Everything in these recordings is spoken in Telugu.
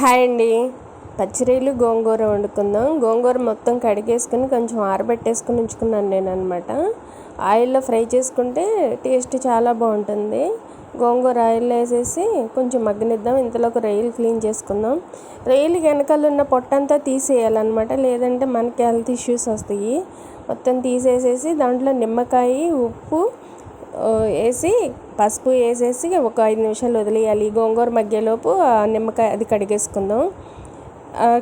హాయ్ అండి. పచ్చిరీలు గోంగూర వండుకుందాం. గోంగూర మొత్తం కడిగేసుకుని కొంచెం ఆరబెట్టేసుకుని ఉంచుకున్నాను నేను అనమాట ఆయిల్లో ఫ్రై చేసుకుంటే టేస్ట్ చాలా బాగుంటుంది. గోంగూర ఆయిల్లో వేసేసి కొంచెం మగ్గనిద్దాం. ఇంతలోకి రొయ్యలు క్లీన్ చేసుకుందాం. రొయ్యలు వెనకాల ఉన్న పొట్టంతా తీసేయాలన్నమాట. లేదంటే మనకి హెల్త్ ఇష్యూస్ వస్తాయి. మొత్తం తీసేసేసి దాంట్లో నిమ్మకాయ ఉప్పు వేసి పసుపు వేసేసి ఒక ఐదు నిమిషాలు వదిలేయాలి. గోంగూర మగ్గేలోపు ఆ నిమ్మకాయ అది కడిగేసుకుందాం.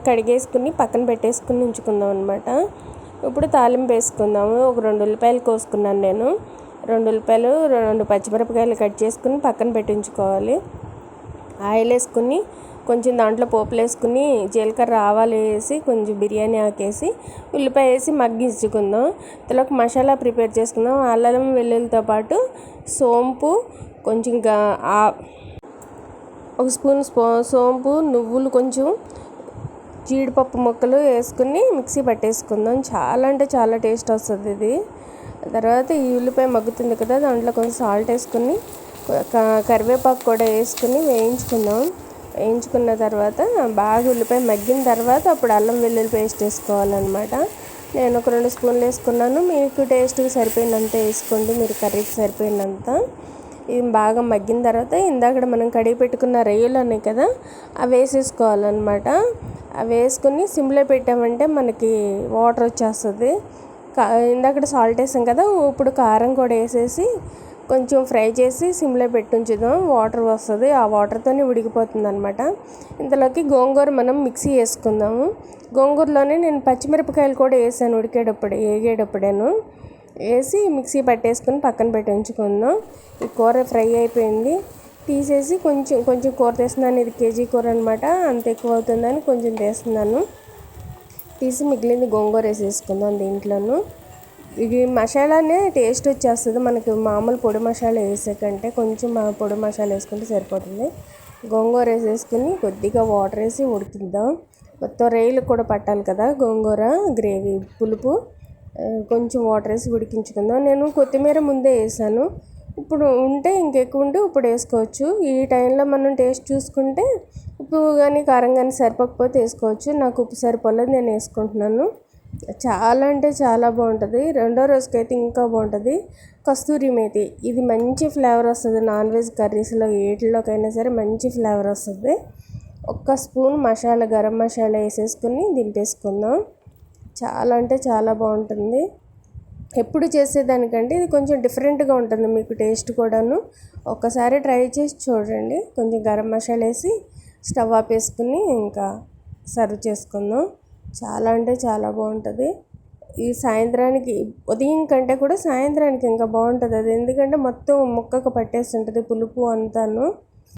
కడిగేసుకుని పక్కన పెట్టేసుకుని ఉంచుకుందాం అనమాట ఇప్పుడు తాలింపు వేసుకుందాము. ఒక రెండు ఉల్లిపాయలు కోసుకున్నాను నేను. రెండు ఉల్లిపాయలు రెండు పచ్చిమిరపకాయలు కట్ చేసుకుని పక్కన పెట్టించుకోవాలి ఆయిల్ వేసుకుని కొంచెం దాంట్లో పోపులు వేసుకుని జీలకర్ర ఆవాలు వేసి కొంచెం బిర్యానీ ఆకేసి ఉల్లిపాయ వేసి మగ్గించుకుందాం. ఇంతలోకి మసాలా ప్రిపేర్ చేసుకుందాం. అల్లం వెల్లుల్లితో పాటు సోంపు కొంచెం ఒక స్పూన్ స్పో సోంపు నువ్వులు కొంచెం జీడిపప్పు ముక్కలు వేసుకుని మిక్సీ పట్టేసుకుందాం. చాలా అంటే చాలా టేస్ట్ వస్తుంది ఇది. తర్వాత ఈ ఉల్లిపాయ మగ్గుతుంది కదా దాంట్లో కొంచెం సాల్ట్ వేసుకుని కరివేపాకు కూడా వేసుకుని వేయించుకుందాం. వేయించుకున్న తర్వాత బాగా ఉల్లిపాయ మగ్గిన తర్వాత అప్పుడు అల్లం వెల్లుల్లి పేస్ట్ వేసుకోవాలన్నమాట. నేను ఒక రెండు స్పూన్లు వేసుకున్నాను. మీకు టేస్ట్కి సరిపోయినంత వేసుకోండి. మీరు కర్రీకి సరిపోయినంత. ఇది బాగా మగ్గిన తర్వాత ఇందాక మనం కడిగి పెట్టుకున్న రొయ్యలు ఉన్నాయి కదా అవి వేసేసుకోవాలన్నమాట. అవి వేసుకుని సిమ్లో పెట్టామంటే మనకి వాటర్ వచ్చేస్తుంది. కా ఇందాక సాల్ట్ వేసాం కదా ఇప్పుడు కారం కూడా వేసేసి కొంచెం ఫ్రై చేసి సిమ్లో పెట్టుంచుదాం. వాటర్ వస్తుంది. ఆ వాటర్తోనే ఉడికిపోతుంది అనమాట ఇంతలోకి గోంగూర మనం మిక్సీ వేసుకుందాము. గోంగూరలోనే నేను పచ్చిమిరపకాయలు కూడా వేసాను ఉడికేటప్పుడు ఏగేటప్పుడేను. వేసి మిక్సీ పట్టేసుకుని పక్కన పెట్టి ఉంచుకుందాం. ఈ కూర ఫ్రై అయిపోయింది. తీసేసి కొంచెం కొంచెం కూర తీస్తున్నాను. ఇది కేజీ కూర అనమాట అంత ఎక్కువ అవుతుందని కొంచెం తీస్తున్నాను. తీసి మిగిలింది గోంగూర వేసేసుకుందాం దీంట్లోనూ. ఇది మసాలానే టేస్ట్ వచ్చేస్తుంది. మనకి మామూలు పొడి మసాలా వేసే కంటే కొంచెం పొడి మసాలా వేసుకుంటే సరిపోతుంది. గోంగూర వేసేసుకుని కొద్దిగా వాటర్ వేసి ఉడికిద్దాం. మొత్తం రైలు కూడా పట్టాలి కదా గోంగూర గ్రేవీ పులుపు. కొంచెం వాటర్ వేసి ఉడికించుకుందాం. నేను కొత్తిమీర ముందే వేసాను. ఇప్పుడు ఉంటే ఇంకెక్కువ ఉంటే ఇప్పుడు వేసుకోవచ్చు. ఈ టైంలో మనం టేస్ట్ చూసుకుంటే ఉప్పు కానీ కారం కానీ సరిపోకపోతే వేసుకోవచ్చు. నాకు ఉప్పు సరిపోలేదు నేను వేసుకుంటున్నాను. చాలా అంటే చాలా బాగుంటుంది. రెండో రోజుకైతే ఇంకా బాగుంటుంది. కస్తూరి మేతి. ఇది మంచి ఫ్లేవర్ వస్తుంది. నాన్ వెజ్ కర్రీస్లో వేటిలోకైనా సరే మంచి ఫ్లేవర్ వస్తుంది. ఒక్క స్పూన్ మసాలా గరం మసాలా వేసేసుకుని దింపేసుకుందాం. చాలా అంటే చాలా బాగుంటుంది. ఎప్పుడు చేసేదానికంటే ఇది కొంచెం డిఫరెంట్గా ఉంటుంది మీకు టేస్ట్ కూడాను. ఒక్కసారి ట్రై చేసి చూడండి. కొంచెం గరం మసాలా వేసి స్టవ్ ఆపేసుకుని ఇంకా సర్వ్ చేసుకుందాం. చాలా అంటే చాలా బాగుంటుంది. ఈ సాయంత్రానికి ఉదయం కంటే కూడా సాయంత్రానికి ఇంకా బాగుంటుంది. అది ఎందుకంటే మొత్తం ముక్కకు పట్టేసి ఉంటుంది పులుపు అంతాను.